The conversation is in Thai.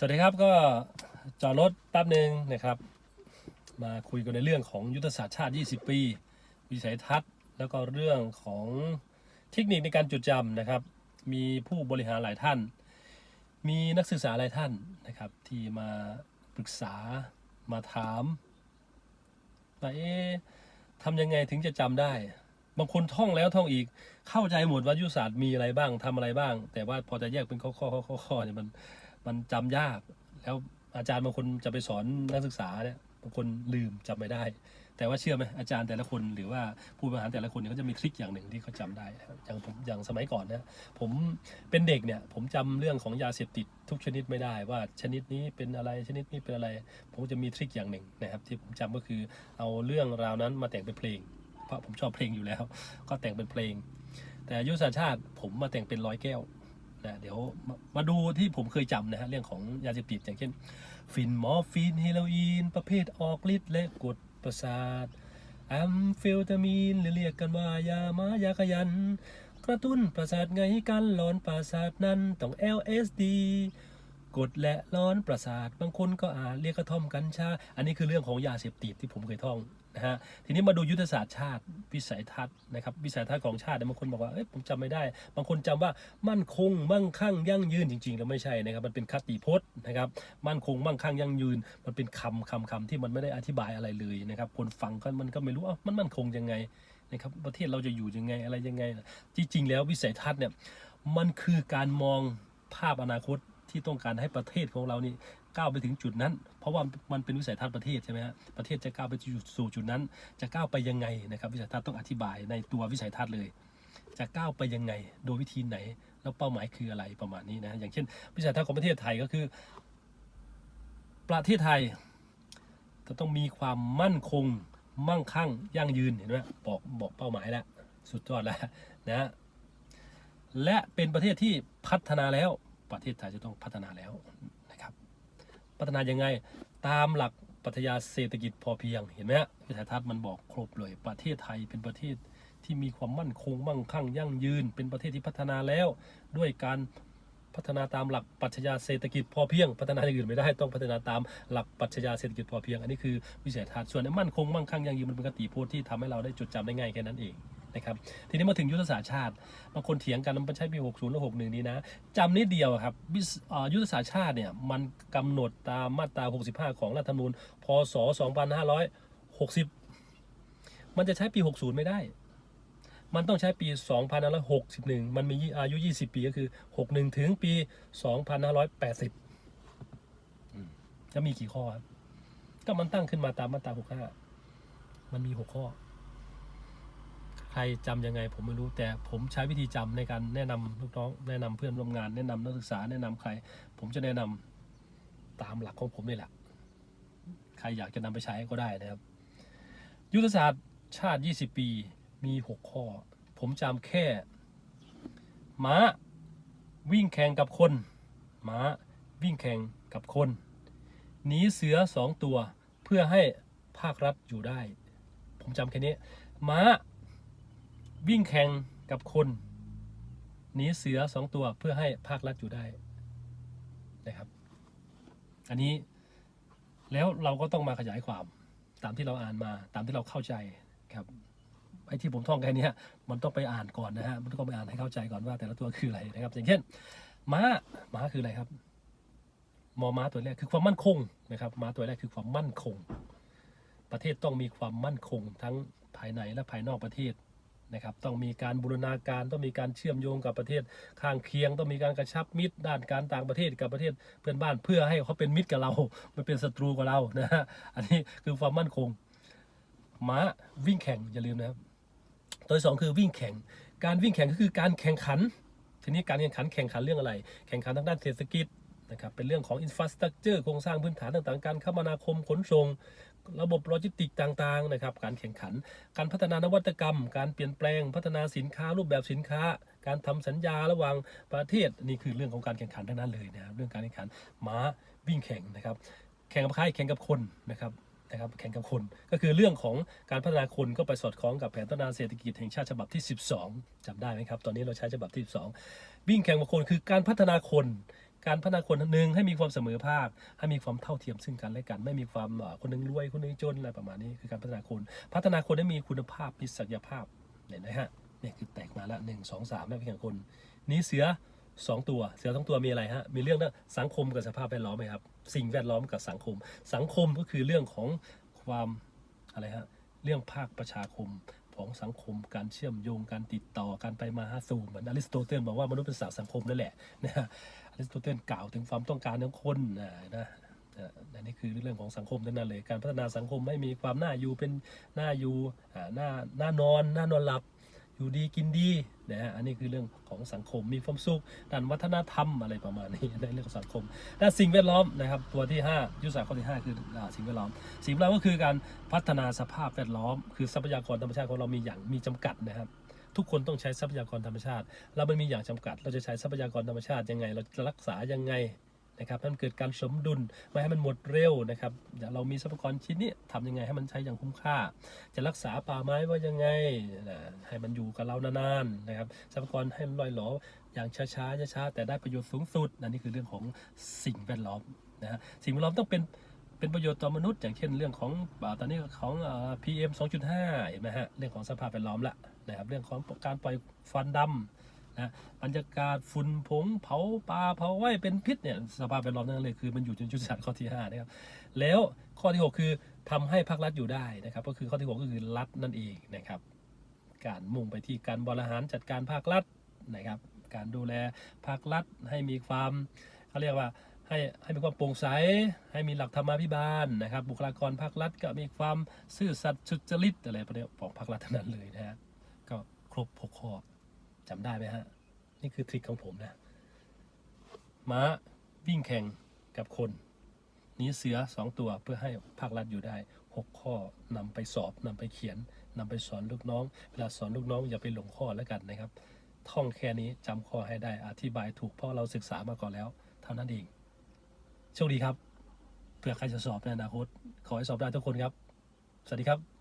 สวัสดีครับก็จอดรถแป๊บหนึ่งนะครับ มาคุยกันในเรื่องของยุทธศาสตร์ชาติ 20 ปี วิสัยทัศน์ แล้วก็เรื่องของเทคนิคในการจดจำนะครับ มีผู้บริหารหลายท่าน มีนักศึกษาหลายท่านนะครับ ที่มาปรึกษามาถามว่าเอ๊ะทำยังไงถึงจะจำได้ บางคนท่องแล้วท่องอีกเข้าใจหมดว่ายุทธศาสตร์มีอะไรบ้างทำอะไรบ้าง แต่ว่าพอจะแยกเป็นข้อข้อข้อข้อข้อเนี่ยมัน มันจำยาก แล้วอาจารย์บางคนจะไปสอนนักศึกษาเนี่ยบางคนลืมจำไม่ได้ แต่ว่าเชื่อไหมอาจารย์แต่ละคนหรือว่าผู้บริหารแต่ละคนเนี่ยเขาจะมีทริคอย่างหนึ่งที่เขาจำได้อย่างผมอย่างสมัยก่อนเนี่ยผมเป็นเด็กเนี่ยผมจำเรื่องของยาเสพติดทุกชนิดไม่ได้ว่าชนิดนี้เป็นอะไรชนิดนี้เป็นอะไร ผมจะมีทริคอย่างหนึ่งนะครับ ที่ผมจำก็คือเอาเรื่องราวนั้นมาแต่งเป็นเพลง เพราะผมชอบเพลงอยู่แล้ว ก็แต่งเป็นเพลง แต่ยุทธศาสตร์ชาติผมมาแต่งเป็นร้อยแก้ว นะเดี๋ยวมามาดูที่ผมเคยจำนะฮะเรื่องของยาเสพติดอย่างเช่น ฟินมอร์ฟีนเฮโรอีน ประเภทออกฤทธิ์และกดประสาทแอมเฟลตามีนหรือเรียกกันว่ายามายาขยัน กระตุ้นประสาทไงกันหลอนประสาทนั้นต้อง LSD กดและร้อนประสาทบางคนก็อาจเรียกกระท่อมกัญชา อันนี้คือเรื่องของยาเสพติดที่ผมเคยท่อง นะฮะทีนี้มาดูยุทธศาสตร์ชาติวิสัยทัศน์นะครับวิสัยทัศน์ของชาติเนี่ยบางคนบอกว่าเอ้ยผมจำไม่ได้ บางคนจำว่ามั่นคง มั่งคั่งยั่งยืนจริงๆ แล้วไม่ใช่นะครับมันเป็นคติพจน์นะครับมั่นคงมั่งคั่งยั่งยืน มันเป็นคำคำคำที่มันไม่ได้อธิบายอะไรเลยนะครับคนฟังก็มันก็ไม่รู้อะมันมั่นคงยังไงนะครับประเทศเราจะอยู่ยังไงอะไรยังไงจริงๆแล้ววิสัยทัศน์เนี่ยมันคือการมองภาพอนาคตที่ต้องการให้ประเทศของเรานี่ ก้าวไปถึงจุดนั้น เพราะว่ามันเป็นวิสัยทัศน์ประเทศใช่ไหมฮะประเทศจะก้าวไปสู่จุดนั้น จะก้าวไปยังไงนะครับวิสัยทัศน์ต้องอธิบายในตัววิสัยทัศน์เลย จะก้าวไปยังไงโดยวิธีไหน แล้วเป้าหมายคืออะไรประมาณนี้นะอย่างเช่น วิสัยทัศน์ของประเทศไทยก็คือ ประเทศไทยจะต้องมีความมั่นคงมั่งคั่งยั่งยืนเห็นไหมบอกบอกเป้าหมายแล้วสุดยอดแล้วนะและเป็นประเทศที่พัฒนาแล้วประเทศไทยจะต้องพัฒนาแล้ว พัฒนายังไงตามหลักปรัชญาเศรษฐกิจพอเพียงเห็นไหมฮะวิสัยทัศน์มันบอกครบเลยประเทศไทยเป็นประเทศที่มีความมั่นคงมั่งคั่งยั่งยืน เป็นประเทศที่พัฒนาแล้ว ด้วยการพัฒนาตามหลักปรัชญาเศรษฐกิจพอเพียง พัฒนาอย่างอื่นไม่ได้ต้องพัฒนาตามหลักปรัชญาเศรษฐกิจพอเพียง อันนี้คือวิสัยทัศน์ส่วนมั่นคงมั่งคั่งยั่งยืนมันเป็นกติโพจน์ที่ทำให้เราได้จดจำได้ง่ายแค่นั้นเอง นะครับ ทีนี้มาถึงยุทธศาสตร์ชาติบางคนเถียงกันมันใช้ปี60หรือ61 นี้นะจำนิดเดียวอะครับวิสเอ่อยุทธศาสตร์ชาติเนี่ยมันกำหนดตามมาตรา 65 ของรัฐธรรมนูญพศ 2560 มันจะใช้ปี 60 ไม่ได้ มันต้องใช้ปี 2561 มันมีอายุ 20 ปีก็คือ 61 ถึงปี 2580อืมจะมีกี่ข้อครับก็มันตั้งขึ้นมาตามมาตรา 65 มันมี 6 ข้อ ใครจำยังไงผมไม่รู้แต่ผมใช้วิธีจำในการแนะนำลูกน้องแนะนำเพื่อนร่วมงานแนะนำนักศึกษาแนะนำใคร ผมจะแนะนำตามหลักของผมนี่แหละ ใครอยากจะนำไปใช้ก็ได้นะครับ ยุทธศาสตร์ชาติ 20 ปีมี 6 ข้อ ผมจำแค่ม้าวิ่งแข่งกับคนม้าวิ่งแข่งกับคนหนีเสือสองตัวเพื่อให้ภาครัฐอยู่ได้ ผมจำแค่นี้ ม้า วิ่งแข่งกับคนหนีเสือสองตัวเพื่อให้ภาครัฐอยู่ได้นะครับ อันนี้แล้วเราก็ต้องมาขยายความตามที่เราอ่านมาตามที่เราเข้าใจครับไอ้ที่ผมท่องแค่นี้มันต้องไปอ่านก่อนนะฮะมันต้องไปอ่านให้เข้าใจก่อนว่าแต่ละตัวคืออะไรนะครับ อย่างเช่นม้าม้าคืออะไรครับมอม้าตัวแรกคือความมั่นคงนะครับม้าตัวแรกคือความมั่นคง ประเทศต้องมีความมั่นคง ทั้งภายในและภายนอกประเทศ นะครับต้องมีการบูรณาการต้องมีการเชื่อมโยงกับประเทศข้างเคียง ต้องมีการกระชับมิตรด้านการต่างประเทศกับประเทศเพื่อนบ้านเพื่อให้เขาเป็นมิตรกับเราไม่เป็นศัตรูกับเรานะฮะอันนี้คือความมั่นคงม้าวิ่งแข่งอย่าลืมนะครับตัวที่สองคือวิ่งแข่ง การวิ่งแข่งก็คือการแข่งขัน ทีนี้การแข่งขันแข่งขันเรื่องอะไร แข่งขันทางด้านเศรษฐกิจ นะครับเป็นเรื่องของอินฟ a าสตรักเจอร์โครงสร้างพื้นฐานต่างๆ การคมนาคมขนส่งระบบโลจิสติกต่างๆนะครับการแข่งขัน การพัฒนานวัตกรรม การเปลี่ยนแปลงพัฒนาสินค้ารูปแบบสินค้า การทำสัญญาระหว่างประเทศนี่คือเรื่องของการแข่งขันทั้งนั้นเลยนะครับเรื่องการแข่งขันม้าวิ่งแข่งนะครับแข่งกับใครแข่งกับคนนะครับนะครับแข่งกับคนก็คือเรื่องของการพัฒนาคนก็ไปสอดคล้องกับแผนพัฒนาเศรษฐกิจแห่งชาติฉบับที่ 12จำได้ไหมครับ ตอนนี้เราใช้ฉบับที่ 12 วิ่งแข่งกับคนคือการพัฒนาคน การพัฒนาคนหนึ่งให้มีความเสมอภาค ให้มีความเท่าเทียมซึ่งกันและกัน ไม่มีความคนหนึงรวยคนหนึงจนอะไรประมาณนี้คือการพัฒนาคน พัฒนาคนให้มีคุณภาพมีศักยภาพเนี่ยนะฮะเนี่ยคือแตกมาละหนึ่งสองสามแล้วเป็นอย่งคน นี้เสือสองตัวเสือสองตัวมีอะไรฮะมีเรื่องสังคมกับสภาพแวดล้อมไหมครับสิ่งแวดล้อมกับสังคม สังคมก็คือเรื่องของความอะไรฮะเรื่องภาคประชาคมของสังคมการเชื่อมโยงการติดต่อการไปมาหาสู่เหมือนอริสโตเติลบอกว่ามนุษย์เป็นสัตว์สังคมนั่นแหละนะฮะ ริสโตเติลกล่าวถึงความต้องการของคนนะนะอันนี้คือเรื่องของสังคมทั้งนั้นเลย การพัฒนาสังคมให้มีความน่าอยู่เป็นน่าอยู่น่าน่านอนน่านอนหลับ อยู่ดีกินดีนะฮะอันนี้คือเรื่องของสังคมมีความสุขด้านวัฒนธรรมอะไรประมาณนี้ในเรื่องของสังคมและสิ่งแวดล้อมนะครับตัวที่ 5 ยุทธศาสตร์ข้อที่ 5 คือสิ่งแวดล้อม สิ่งแวดล้อมก็คือการพัฒนาสภาพแวดล้อม คือทรัพยากรธรรมชาติของเรามีอย่างมีจำกัดนะครับ ทุกคนต้องใช้ทรัพยากรธรรมชาติ เราไมันมีอย่างจำกัด เราจะใช้ทรัพยากรธรรมชาติยังไง เราจะรักษายังไงนะครับให้มันเกิดการสมดุลไม่ให้มันหมดเร็วนะครับเดี๋ยวเรามีทรัพยากรชิ้นนี้ทำยังไงให้มันใช้อย่างคุ้มค่า จะรักษาป่าไม้ไว่ายังไงนะให้มันอยู่กับเรานานๆนะครับทรัพยากรให้มันลอยหลออย่างช้าๆช้าๆแต่ได้ประโยชน์สูงสุดนั่นนี่คือเรื่องของสิ่งแวดล้อมนะฮะสิ่งแวดล้อมต้องเป็น เป็นประโยชน์ต่อมนุษย์อย่างเช่นเรื่องของตอนนี้ของเอ่อ PM 2.5 เห็นไหมฮะ เรื่องของสภาพแวดล้อมละนะครับ เรื่องของการปล่อยควันดำนะบรรยากาศฝุ่นผงเผาปลาเผาไว้เป็นพิษเนี่ยสภาพแวดล้อมนั่นเลยคือมันอยู่ในยุทธศาสตร์ข้อที่5นะครับ แล้วข้อที่ 6 คือทำให้ภาครัฐอยู่ได้นะครับ ก็คือข้อที่ 6 ก็คือรัฐนั่นเองนะครับ การมุ่งไปที่การบริหารจัดการภาครัฐนะครับ การดูแลภาครัฐให้มีความเขาเรียกว่า ให้ให้มีความโปร่งใส ให้มีหลักธรรมาภิบาลนะครับ บุคลากรภาครัฐก็มีความซื่อสัตย์สุจริตอะไรพวกนี้ของภาครัฐทั้งนั้นเลยนะฮะก็ครบหกข้อจำได้ไหมฮะ นี่คือทริคของผมนะ ม้าวิ่งแข่งกับคนหนีเสือสองตัวเพื่อให้ภาครัฐอยู่ได้หกข้อนำไปสอบนำไปเขียนนำไปสอนลูกน้อง เวลาสอนลูกน้องอย่าไปหลงข้อแล้วกันนะครับ ท่องแค่นี้จำข้อให้ได้อธิบายถูกเพราะเราศึกษามาก่อนแล้ว เท่านั้นเอง โชคดีครับ เผื่อใครจะสอบในอนาคต ขอให้สอบได้ทุกคนครับ สวัสดีครับ